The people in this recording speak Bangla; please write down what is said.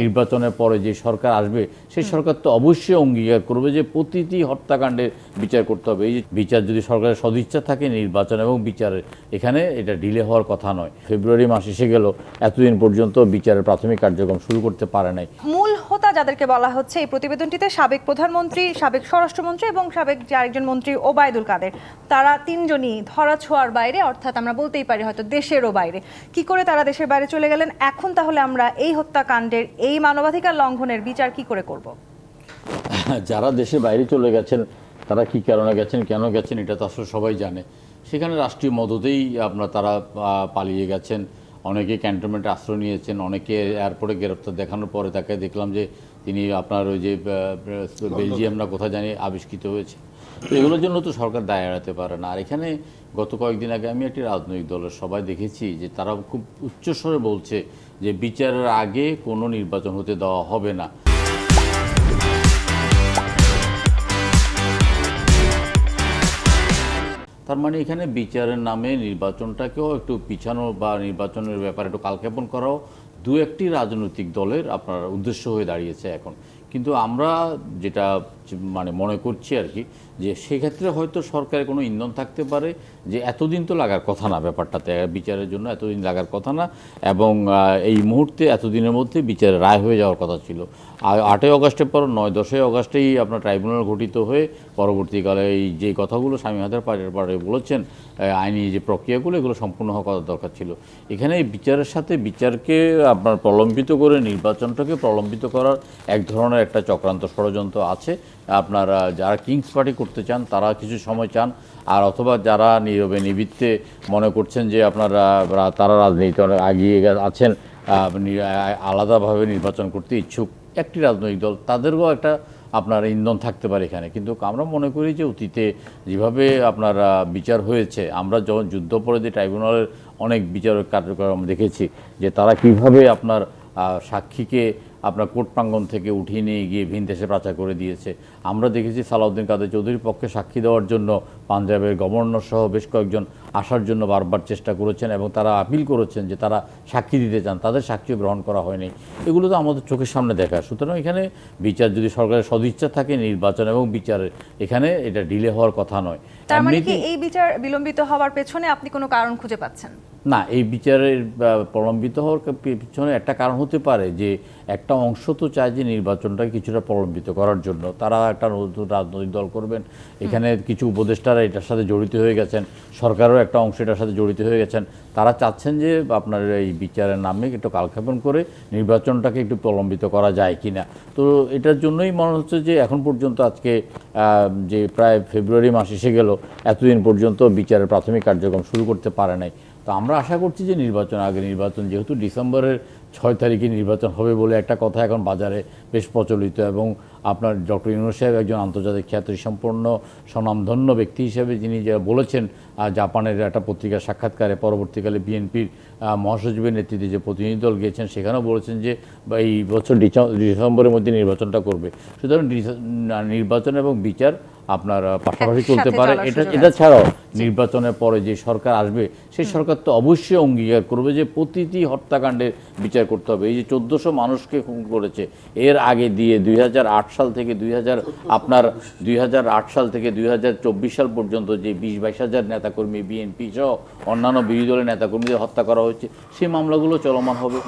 নির্বাচনের পরে যে সরকার আসবে সেই সরকার তো অবশ্যই অঙ্গীকার করবে যে প্রতিটি হত্যাকাণ্ডের বিচার করতে হবে। এই যে বিচার যদি সরকারের সদিচ্ছা থাকে নির্বাচন এবং বিচারের এখানে এটা ডিলে হওয়ার কথা নয়। ফেব্রুয়ারি মাস এসে গেল এতদিন পর্যন্ত বিচারের প্রাথমিক কার্যক্রম শুরু করতে পারে নাই। মূল হোতা যাদেরকে বলা হচ্ছে, এই প্রতিবেদনটিতে সাবেক প্রধানমন্ত্রী, সাবেক স্বরাষ্ট্রমন্ত্রী এবং সাবেক যে আরেকজন মন্ত্রী ওবায়দুল কাদের, তারা তিনজনই ধরা ছোঁয়ার বাইরে, অর্থাৎ আমরা বলতেই পারি হয়তো দেশেরও বাইরে। কি করে তারা দেশের বাইরে চলে গেলেন? এখন তাহলে আমরা এই হত্যাকাণ্ডের, এই মানবাধিকার লঙ্ঘনের বিচার কি করে করব? যারা দেশের বাইরে চলে গেছেন, তারা কি কারণে গেছেন, কেন গেছেন, এটা তো আসলে সবাই জানে। সেখানে রাষ্ট্রীয় মদতেই আপনার তারা পালিয়ে গেছেন। অনেকে ক্যান্টনমেন্টে আশ্রয় নিয়েছেন, অনেকে এয়ারপোর্টে গ্রেপ্তার দেখানোর পরে তাকে দেখলাম যে তিনি আপনার ওই যে বেলজিয়াম না কোথায় জানি আবিষ্কৃত হয়েছে। তো এগুলোর জন্য তো সরকার দায় এড়াতে পারে না। আর এখানে গত কয়েকদিন আগে আমি একটি রাজনৈতিক দলের সবাই দেখেছি যে তারা খুব উচ্চস্বরে বলছে যে বিচারের আগে কোনো নির্বাচন হতে দেওয়া হবে না। তার মানে এখানে বিচারের নামে নির্বাচনটাকেও একটু পিছানো বা নির্বাচনের ব্যাপারে একটু কালক্ষেপণ করাও দু একটি রাজনৈতিক দলের আপনার উদ্দেশ্য হয়ে দাঁড়িয়েছে এখন। কিন্তু আমরা যেটা মানে মনে করছি আর কি, যে সেক্ষেত্রে হয়তো সরকারের কোনো ইন্ধন থাকতে পারে যে এতদিন তো লাগার কথা না ব্যাপারটাতে, বিচারের জন্য এতদিন লাগার কথা না এবং এই মুহূর্তে এতদিনের মধ্যে বিচারের রায় হয়ে যাওয়ার কথা ছিল। আটই অগস্টের পর নয়, দশই অগস্টেই আপনার ট্রাইব্যুনাল গঠিত হয়ে পরবর্তীকালে এই যে কথাগুলো স্বামী হাজার পাড়ের পাড়ে বলেছেন আইনি যে প্রক্রিয়াগুলো, এগুলো সম্পূর্ণ হওয়া কথা দরকার ছিল। এখানে বিচারের সাথে বিচারকে আপনার প্রলম্বিত করে নির্বাচনটাকে প্রলম্বিত করার এক ধরনের একটা চক্রান্ত ষড়যন্ত্র আছে। আপনার যারা কিংস পার্টি করতে চান, তারা কিছু সময় চান। আর অথবা যারা নীরবে নিবৃত্তে মনে করছেন যে আপনারা, তারা রাজনীতি অনেক এগিয়ে আছেন আলাদাভাবে নির্বাচন করতে ইচ্ছুক একটি রাজনৈতিক দল, তাদেরও একটা আপনার ইন্ধন থাকতে পারে এখানে। কিন্তু আমরা মনে করি যে অতীতে যেভাবে আপনার বিচার হয়েছে, আমরা যখন যুদ্ধপরাধী ট্রাইব্যুনালের অনেক বিচার কার্যক্রম দেখেছি, যে তারা কীভাবে আপনার সাক্ষীকে আপনার কোর্ট প্রাঙ্গণ থেকে উঠিয়ে নিয়ে গিয়ে ভিন দেশে পাচার করে দিয়েছে। আমরা দেখেছি সালাউদ্দিন কাদের চৌধুরীর পক্ষে সাক্ষী দেওয়ার জন্য পাঞ্জাবের গভর্নর সহ বেশ কয়েকজন আসার জন্য বারবার চেষ্টা করেছেন এবং তারা আপিল করেছেন যে তারা সাক্ষী দিতে চান। তাদের সাক্ষীও গ্রহণ করা হয়নি। এগুলো তো আমাদের চোখের সামনে দেখা। সুতরাং এখানে বিচার যদি সরকারের সদিচ্ছা থাকে নির্বাচন এবং বিচারের এখানে এটা ডিলে হওয়ার কথা নয়। তার মানে কি এই বিচার বিলম্বিত হওয়ার পেছনে আপনি কোনো কারণ খুঁজে পাচ্ছেন? না এই বিচারের প্রলম্বিত হওয়ার পিছনে একটা কারণ হতে পারে যে একটা অংশ তো চায় যে নির্বাচনটাকে কিছুটা প্রলম্বিত করার জন্য। তারা একটা নতুন রাজনৈতিক দল করবেন। এখানে কিছু উপদেষ্টারা এটার সাথে জড়িত হয়ে গেছেন। সরকারও একটা অংশ এটার সাথে জড়িত হয়ে গেছেন। তারা চাচ্ছেন যে আপনার এই বিচারের নামে একটু কালক্ষেপণ করে নির্বাচনটাকে একটু প্রলম্বিত করা যায় কি না তো এটার জন্যই মনে হচ্ছে যে এখন পর্যন্ত আজকে যে প্রায় ফেব্রুয়ারি মাস এসে গেল এতদিন পর্যন্ত বিচারের প্রাথমিক কার্যক্রম শুরু করতে পারে নাই। তো আমরা আশা করছি যে নির্বাচন, আগে নির্বাচন, যেহেতু ডিসেম্বরের ছয় তারিখে নির্বাচন হবে বলে একটা কথা এখন বাজারে বেশ প্রচলিত এবং আপনার ডক্টর ইউনুস সাহেব একজন আন্তর্জাতিক খ্যাতিসম্পন্ন, স্বনামধন্য ব্যক্তি হিসেবে যিনি যে বলেছেন জাপানের একটা পত্রিকার সাক্ষাৎকারে পরবর্তীকালে বিএনপির মহাসচিবের নেতৃত্বে যে প্রতিনিধি দল গিয়েছেন, সেখানেও বলেছেন যে এই বছর ডিসেম- ডিসেম্বরের মধ্যে নির্বাচনটা করবে। সুতরাং নির্বাচন এবং বিচার আপনার পাশাপাশি চলতে পারে। এটা এটা ছাড়াও নির্বাচনের পরে যে সরকার আসবে সেই সরকার তো অবশ্যই অঙ্গীকার করবে যে প্রতিটি হত্যাকাণ্ডের বিচার করতে হবে। এই যে চোদ্দশো মানুষকে খুন করেছে এর আগে দিয়ে দুই হাজার আট সাল থেকে দুই হাজার আপনার দুই হাজার আট সাল থেকে দুই হাজার চব্বিশ সাল পর্যন্ত যে বিশ বাইশ হাজার নেতাকর্মী বিএনপি সহ অন্যান্য বিরোধী দলের নেতাকর্মীদের হত্যা করা হয়েছে সেই মামলাগুলো চলমান হবে।